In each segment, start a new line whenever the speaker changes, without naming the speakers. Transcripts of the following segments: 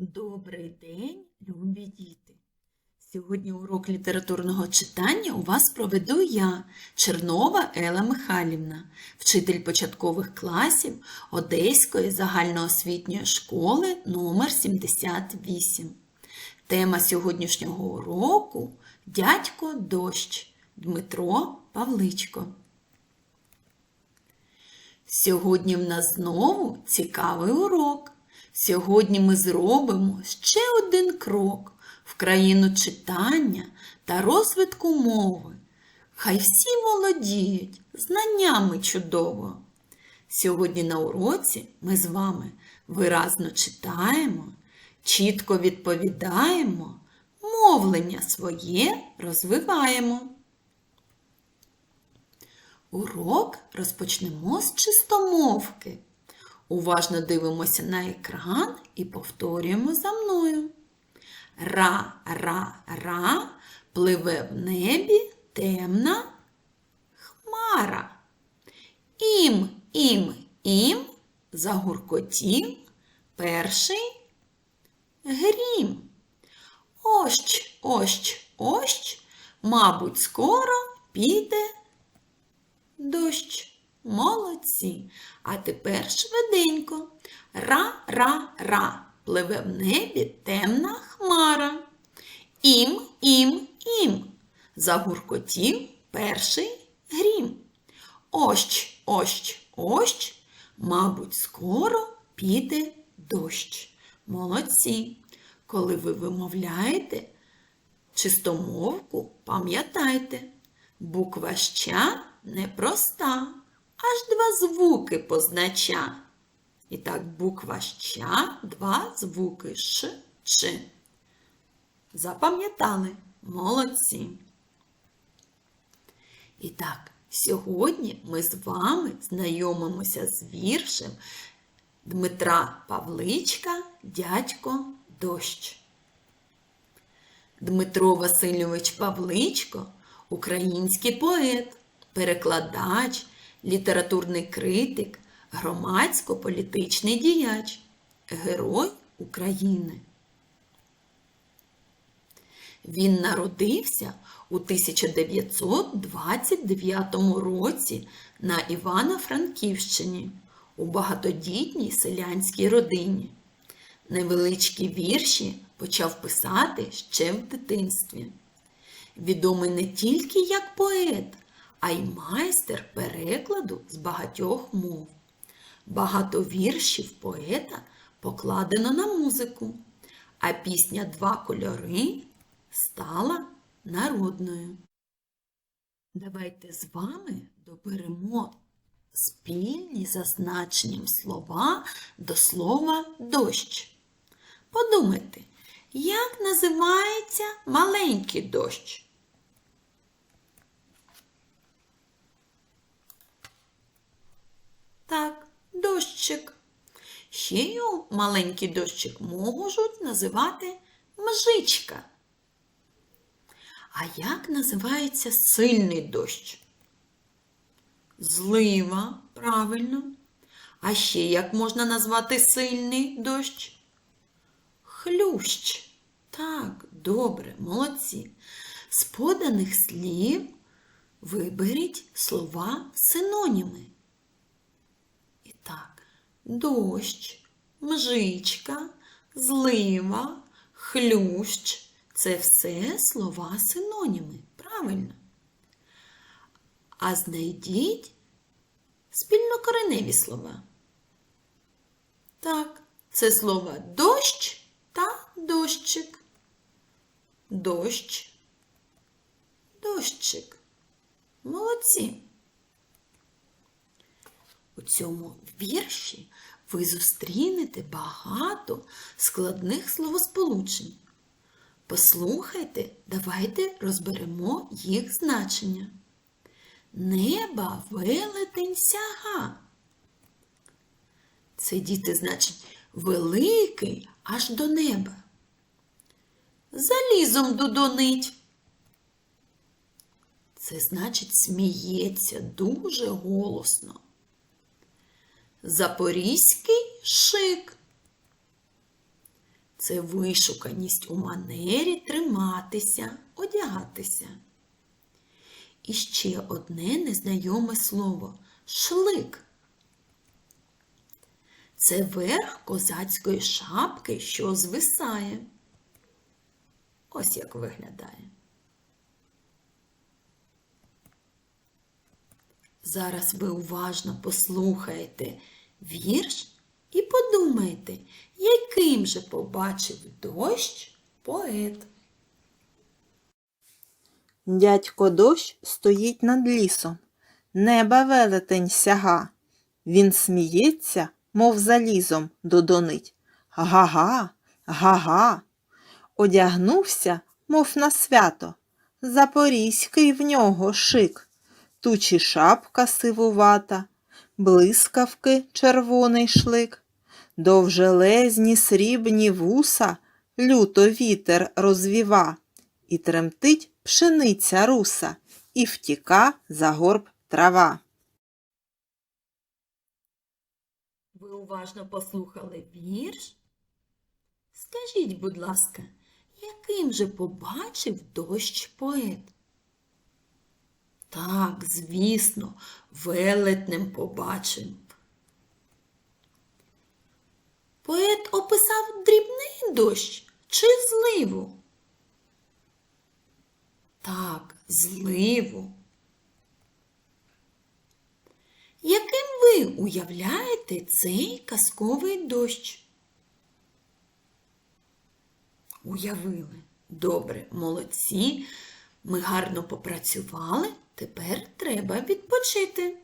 Добрий день, любі діти! Сьогодні урок літературного читання у вас проведу я, Чернова Ела Михайлівна, вчитель початкових класів Одеської загальноосвітньої школи номер 78. Тема сьогоднішнього уроку Дядько дощ Дмитро Павличко. Сьогодні в нас знову цікавий урок. Сьогодні ми зробимо ще один крок в країну читання та розвитку мови. Хай всі володіють знаннями чудово. Сьогодні на уроці ми з вами виразно читаємо, чітко відповідаємо, мовлення своє розвиваємо. Урок розпочнемо з чистомовки. Уважно дивимося на екран і повторюємо за мною. Ра, ра, ра, пливе в небі темна хмара. Ім, ім, ім, загуркотів перший грім. Ощ, ощ, ощ, мабуть, скоро піде дощ. Молодці. А тепер швиденько. Ра-ра-ра. Пливе в небі темна хмара. Ім, ім, ім. Загуркотів перший грім. Ощ, ощ, ощ. Мабуть, скоро піде дощ. Молодці. Коли ви вимовляєте чистомовку, пам'ятайте, буква ща непроста аж два звуки познача. І так, буква ща, два звуки ш, ч. Запам'ятали? Молодці. І так, сьогодні ми з вами знайомимося з віршем Дмитра Павличка Дядько дощ. Дмитро Васильович Павличко український поет, перекладач літературний критик, громадсько-політичний діяч, Герой України. Він народився у 1929 році на Івано-Франківщині у багатодітній селянській родині. Невеличкі вірші почав писати ще в дитинстві. Відомий не тільки як поет, а й майстер перекладу з багатьох мов. Багато віршів поета покладено на музику, а пісня Два кольори стала народною. Давайте з вами доберемо спільні за значенням слова до слова дощ. Подумайте, як називається маленький дощ? Так, дощик. Ще його маленький дощик можуть називати мжичка. А як називається сильний дощ? Злива, правильно. А ще як можна назвати сильний дощ? Хлющ. Так, добре, молодці. З поданих слів виберіть слова синоніми. Так, дощ, мжичка, злива, хлющ це все слова синоніми. Правильно? А знайдіть спільнокореневі слова. Так, це слова дощ та дощик. Дощ, дощик. Молодці. У цьому вірші ви зустрінете багато складних словосполучень. Послухайте, давайте розберемо їх значення. Неба велетень сяга. Це діти значить великий аж до неба. Залізом дудонить. Це значить сміється дуже голосно. Запорізький шик. це вишуканість у манері триматися, одягатися. І ще одне незнайоме слово шлик. Це верх козацької шапки, що звисає. Ось як виглядає. Зараз ви уважно послухаєте вірш і подумайте, яким же побачив дощ поет.
Дядько дощ стоїть над лісом, неба велетень сяга. Він сміється, мов залізом додонить. Га-га, га-га. Одягнувся, мов на свято. Запорізький в нього шик. Тучі шапка сивувата, блискавки червоний шлик. Довжелезні срібні вуса люто вітер розвіва, і тремтить пшениця руса, і втіка за горб трава.
Ви уважно послухали вірш? Скажіть, будь ласка, яким же побачив дощ поет? Так, звісно, велетнем побачив. Поет описав дрібний дощ чи зливу? Так, зливу. Яким ви уявляєте цей казковий дощ? Уявили. Добре, молодці. Ми гарно попрацювали, тепер треба відпочити.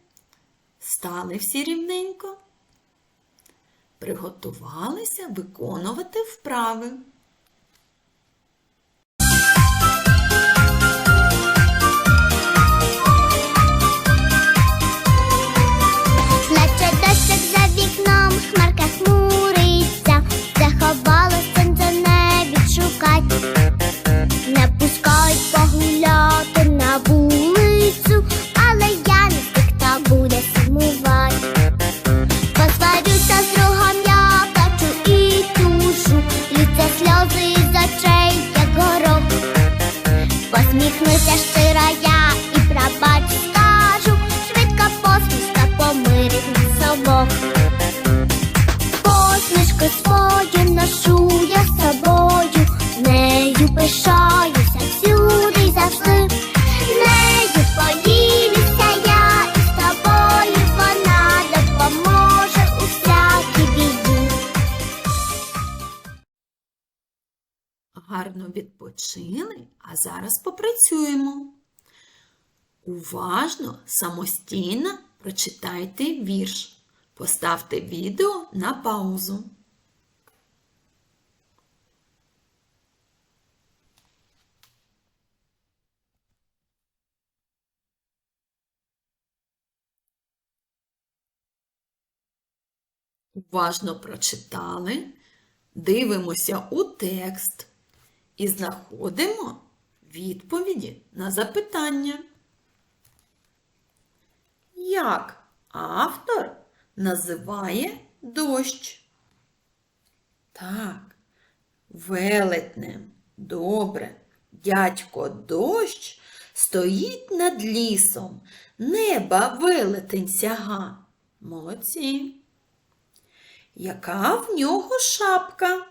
Стали всі рівненько. Приготувалися виконувати вправи.
Посміхнуся щиро
Гарно відпочили, а зараз попрацюємо. Уважно, самостійно прочитайте вірш. Поставте відео на паузу. Уважно прочитали, дивимося у текст і знаходимо відповіді на запитання. Як автор називає дощ? Так, велетнем. Добре. Дядько дощ стоїть над лісом, неба велетень сяга. Молодці. Яка в нього шапка?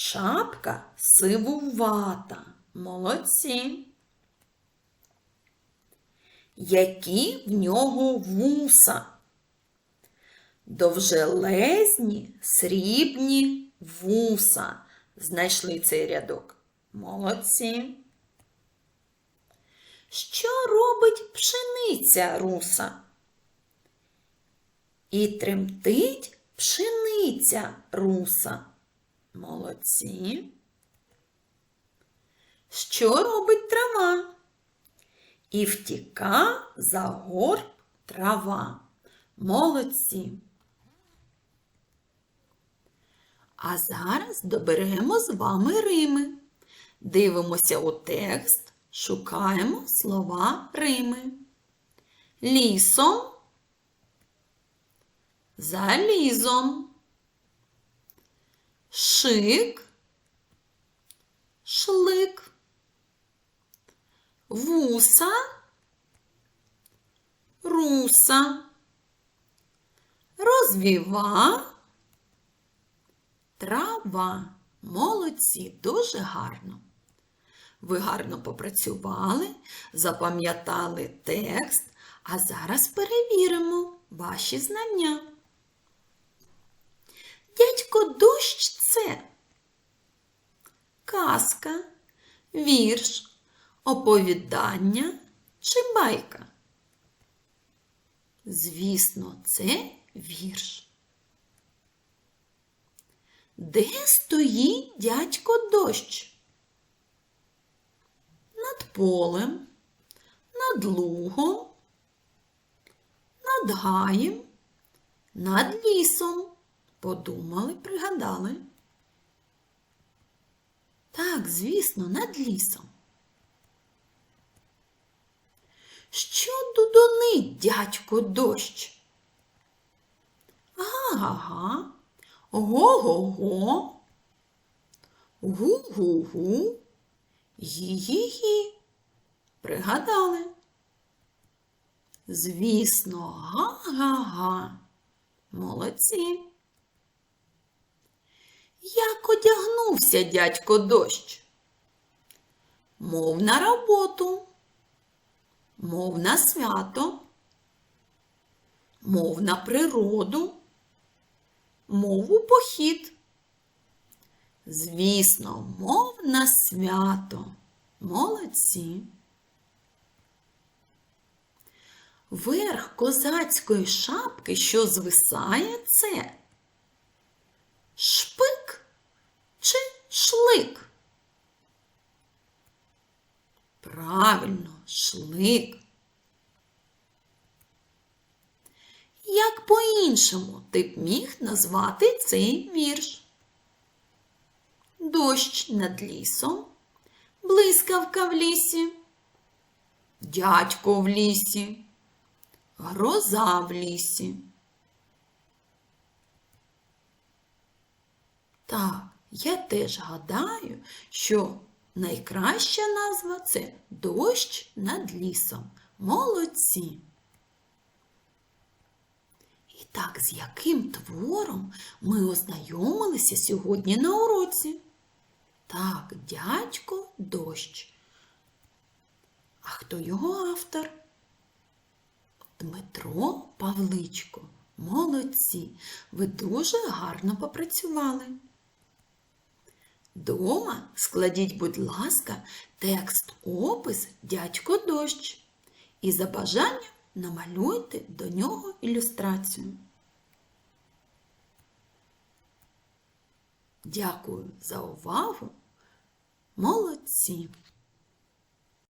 Шапка сивувата. Молодці. Які в нього вуса? Довжелезні срібні вуса. Знайшли цей рядок. Молодці. Що робить пшениця руса? І тремтить пшениця руса. Молодці. Що робить трава? І втіка за горб трава. Молодці. А зараз доберемо з вами Рими. Дивимося у текст, шукаємо слова Рими. Лісом, залізом. Шик, шлик, вуса, руса, розвіва, трава. Молодці, дуже гарно. Ви гарно попрацювали, запам'ятали текст, а зараз перевіримо ваші знання. Дядько дощ це казка, вірш, оповідання чи байка. Звісно, це вірш. Де стоїть дядько дощ? Над полем, над лугом, над гаєм, над лісом. Подумали, пригадали. Так, звісно, над лісом. Що дудонить дядько дощ? Ага-га, го-го-го, гу-гу-гу, гі-гі-гі. Пригадали? Звісно, га-га-га. Молодці. Як одягнувся дядько дощ? Мов на роботу, мов на свято, мов на природу, мов у похід. Звісно, мов на свято. Молодці. Верх козацької шапки, що звисає, це шпик чи шлик? Правильно, шлик. Як по-іншому ти б міг назвати цей вірш? Дощ над лісом, блискавка в лісі, дядько в лісі, гроза в лісі. Так, я теж гадаю, що найкраща назва це дощ над лісом. Молодці. І так, з яким твором ми ознайомилися сьогодні на уроці? Так, дядько дощ. А хто його автор? Дмитро Павличко. Молодці, ви дуже гарно попрацювали. Дома складіть, будь ласка, текст опис дядько дощ і за бажанням намалюйте до нього ілюстрацію. Дякую за увагу. Молодці!